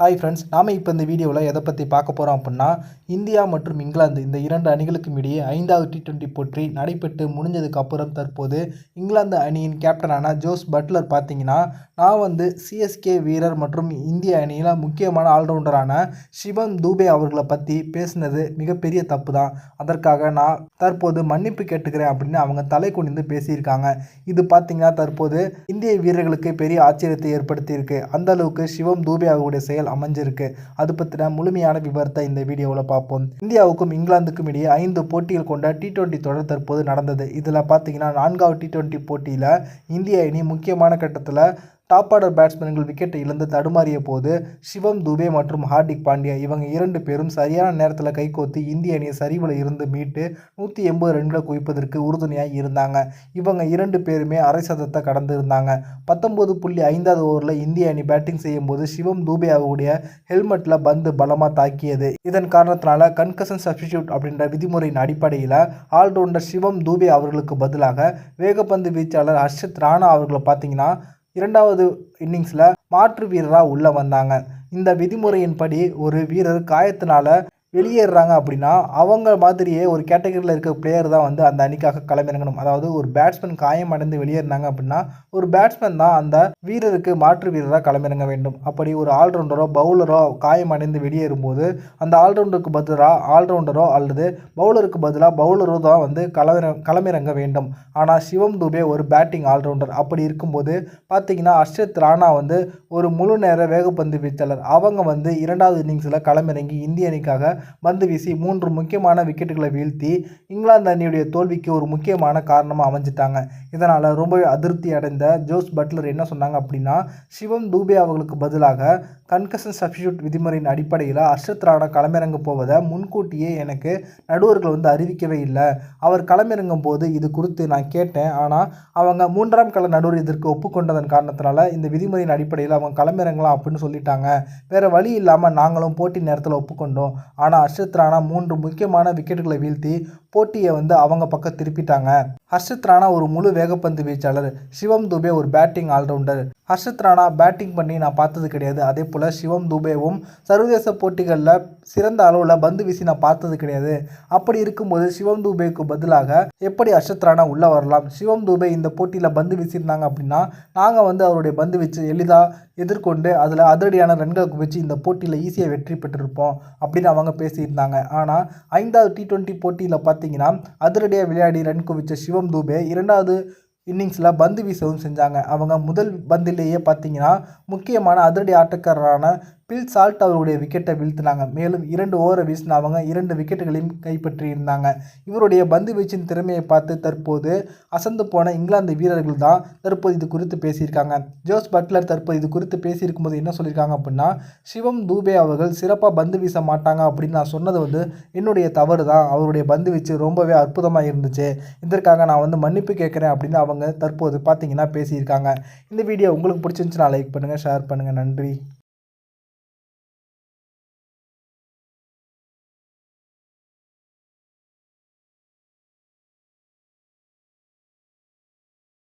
Hi friends நாம் இப்போ இந்த வீடியோவில் எதை பற்றி பார்க்க போகிறோம் அப்படின்னா இந்தியா மற்றும் இங்கிலாந்து இந்த இரண்டு அணிகளுக்கும் இடையே ஐந்தாவது டி டுவெண்ட்டி போற்றி நடைபெற்று முடிஞ்சதுக்கப்புறம் தற்போது இங்கிலாந்து அணியின் கேப்டனான ஜோஸ் பட்லர் பார்த்தீங்கன்னா நான் வந்து சிஎஸ்கே வீரர் மற்றும் இந்திய அணியில் முக்கியமான ஆல்ரவுண்டரான சிவம் தூபே அவர்களை பற்றி பேசினது மிகப்பெரிய தப்பு தான் அதற்காக நான் தற்போது மன்னிப்பு கேட்டுக்கிறேன் அப்படின்னு அவங்க தலை குனிந்து பேசியிருக்காங்க. இது பார்த்தீங்கன்னா தற்போது இந்திய வீரர்களுக்கு பெரிய ஆச்சரியத்தை ஏற்படுத்தியிருக்கு. அந்தளவுக்கு சிவம் தூபே அவருடைய செயல் அமைஞ்சிருக்கு. அது பற்றின முழுமையான விவரத்தை இந்த வீடியோவில் பார்ப்போம். இந்தியாவுக்கும் இங்கிலாந்துக்கும் இடையே ஐந்து போட்டிகள் கொண்ட டி டுவெண்ட்டி தொடர் தற்போது நடந்தது. இதில் பார்த்தீங்கன்னா நான்காவது டி டுவெண்ட்டி போட்டியில் இந்திய அணி முக்கியமான கட்டத்தில் டாப் ஆர்டர் பேட்ஸ்மேன்கள் விக்கெட்டை இழந்து தடுமாறிய போது சிவம் துபே மற்றும் ஹார்திக் பாண்டியா இவங்க இரண்டு பேரும் சரியான நேரத்தில் கைகோத்து இந்திய அணியை சரிவில் இருந்து மீட்டு நூற்றி எண்பது ரன்களை குவிப்பதற்கு உறுதுணையாக இருந்தாங்க. இவங்க இரண்டு பேருமே அரை சதத்தை கடந்து இருந்தாங்க. பத்தொம்போது புள்ளி ஐந்தாவது ஓவரில் இந்திய அணி பேட்டிங் செய்யும்போது சிவம் தூபே அவருடைய ஹெல்மெட்டில் பந்து பலமாக தாக்கியது. இதன் காரணத்தினால கன்கசன் சப்ஸ்டிடியூட் அப்படின்ற விதிமுறையின் அடிப்படையில் ஆல்ரவுண்டர் சிவம் தூபே அவர்களுக்கு பதிலாக வேகப்பந்து வீச்சாளர் ஹர்ஷத் ராணா அவர்களை பார்த்தீங்கன்னா இரண்டாவது இன்னிங்ஸில் மாற்று வீரராக உள்ளே வந்தாங்க. இந்த விதிமுறையின்படி ஒரு வீரர் காயத்தினால வெளியேறாங்க அப்படின்னா அவங்க மாதிரியே ஒரு கேட்டகரியில் இருக்க பிளேயர் தான் வந்து அந்த அணிக்காக களமிறங்கணும். அதாவது ஒரு பேட்ஸ்மேன் காயம் அடைந்து வெளியேறினாங்க அப்படின்னா ஒரு பேட்ஸ்மேன் தான் அந்த வீரருக்கு மாற்று வீரராக களமிறங்க வேண்டும். அப்படி ஒரு ஆல்ரவுண்டரோ பவுலரோ காயம் அடைந்து வெளியேறும்போது அந்த ஆல்ரவுண்டருக்கு பதிலாக ஆல்ரவுண்டரோ அல்லது பவுலருக்கு பதிலாக பவுலரோ தான் வந்து களமிற களமிறங்க வேண்டும். ஆனால் சிவம் துபே ஒரு பேட்டிங் ஆல்ரவுண்டர் அப்படி இருக்கும்போது பார்த்தீங்கன்னா அர்ஷத் ராணா வந்து ஒரு முழு நேர வேகப்பந்து வீச்சாளர். அவங்க வந்து இரண்டாவது இன்னிங்ஸில் களமிறங்கி இந்திய அணிக்காக பந்து வீசி மூன்று முக்கியமான விக்கெட்டுகளை வீழ்த்தி இங்கிலாந்து அணியுடைய தோல்விக்கு ஒரு முக்கியமான காரணமாக அமைஞ்சிட்டாங்க. இதனால் ரொம்பவே அதிருப்தி அடைந்த ஜோஸ் பட்லர் என்ன சொன்னாங்க அப்படின்னா சிவம் தூபே அவர்களுக்கு பதிலாக கன்கசன் சப்ஸ்டியூட் விதிமுறையின் அடிப்படையில் அர்ஷத் ராணா களமிறங்க போவதை முன்கூட்டியே எனக்கு நடுவர்கள் வந்து அறிவிக்கவே இல்லை. அவர் களமிறங்கும் போது இது குறித்து நான் கேட்டேன். ஆனால் அவங்க மூன்றாம் கள நடுவர் இதற்கு ஒப்புக்கொண்டதன் காரணத்தினால இந்த விதிமுறையின் அடிப்படையில் அவங்க களமிறங்கலாம் அப்படின்னு சொல்லிட்டாங்க. வேறு வழி இல்லாமல் நாங்களும் போட்டி நேரத்தில் ஒப்புக்கொண்டோம். ஆனால் ஹர்ஷத் ராணா மூன்று முக்கியமான விக்கெட்டுகளை வீழ்த்தி போட்டியை வந்து அவங்க பக்கம் திருப்பிட்டாங்க. ஹர்ஷத் ராணா ஒரு முழு வேகப்பந்து வீச்சாளர். சிவம் துபே ஒரு batting all rounder Harshit Rana batting பண்ணி நான் பார்த்தது கிடையாது. அதே போல் சிவம் துபேவும் சர்வதேச போட்டிகளில் சிறந்த அளவில் பந்து வீசி நான் பார்த்தது கிடையாது. அப்படி இருக்கும்போது சிவம் துபேக்கு பதிலாக எப்படி ஹர்ஷத் ராணா உள்ளே வரலாம்? சிவம் துபே இந்த போட்டியில் பந்து வீசியிருந்தாங்க அப்படின்னா நாங்கள் வந்து அவருடைய பந்து வீச்சு எளிதாக எதிர்கொண்டு அதில் அதிரடியான ரன்கள் குவிச்சு இந்த போட்டியில் ஈஸியாக வெற்றி பெற்றிருப்போம் அப்படின்னு அவங்க பேசியிருந்தாங்க. ஆனால் ஐந்தாவது டி ட்வெண்ட்டி போட்டியில் பார்த்து பார்த்தீங்கன்னா அதிரடியாக விளையாடி ரன் குவிச்ச சிவம் தூபே இரண்டாவது இன்னிங்ஸில் பந்து வீசவும் செஞ்சாங்க. அவங்க முதல் பந்திலேயே பார்த்தீங்கன்னா முக்கியமான அதிரடி ஆட்டக்காரரான பில் சால்ட் அவருடைய விக்கெட்டை வீழ்த்தினாங்க. மேலும் இரண்டு ஓவரை வீசின அவங்க இரண்டு விக்கெட்டுகளையும் கைப்பற்றியிருந்தாங்க. இவருடைய பந்து வீச்சின் திறமையை பார்த்து தற்போது அசந்து போன இங்கிலாந்து வீரர்கள் தான் தற்போது இது குறித்து பேசியிருக்காங்க. ஜோஸ் பட்லர் தற்போது இது குறித்து பேசியிருக்கும் போது என்ன சொல்லியிருக்காங்க அப்படின்னா சிவம் தூபே அவர்கள் சிறப்பாக பந்து வீச மாட்டாங்க அப்படின்னு நான் சொன்னது வந்து என்னுடைய தவறு தான். அவருடைய பந்து வீச்சு ரொம்பவே அற்புதமாக இருந்துச்சு. இதற்காக நான் வந்து மன்னிப்பு கேட்குறேன் அப்படின்னு அவங்க தற்போது பார்த்தீங்கன்னா பேசியிருக்காங்க. இந்த வீடியோ உங்களுக்கு பிடிச்சிருந்துச்சுன்னா லைக் பண்ணுங்கள் ஷேர் பண்ணுங்கள் நன்றி.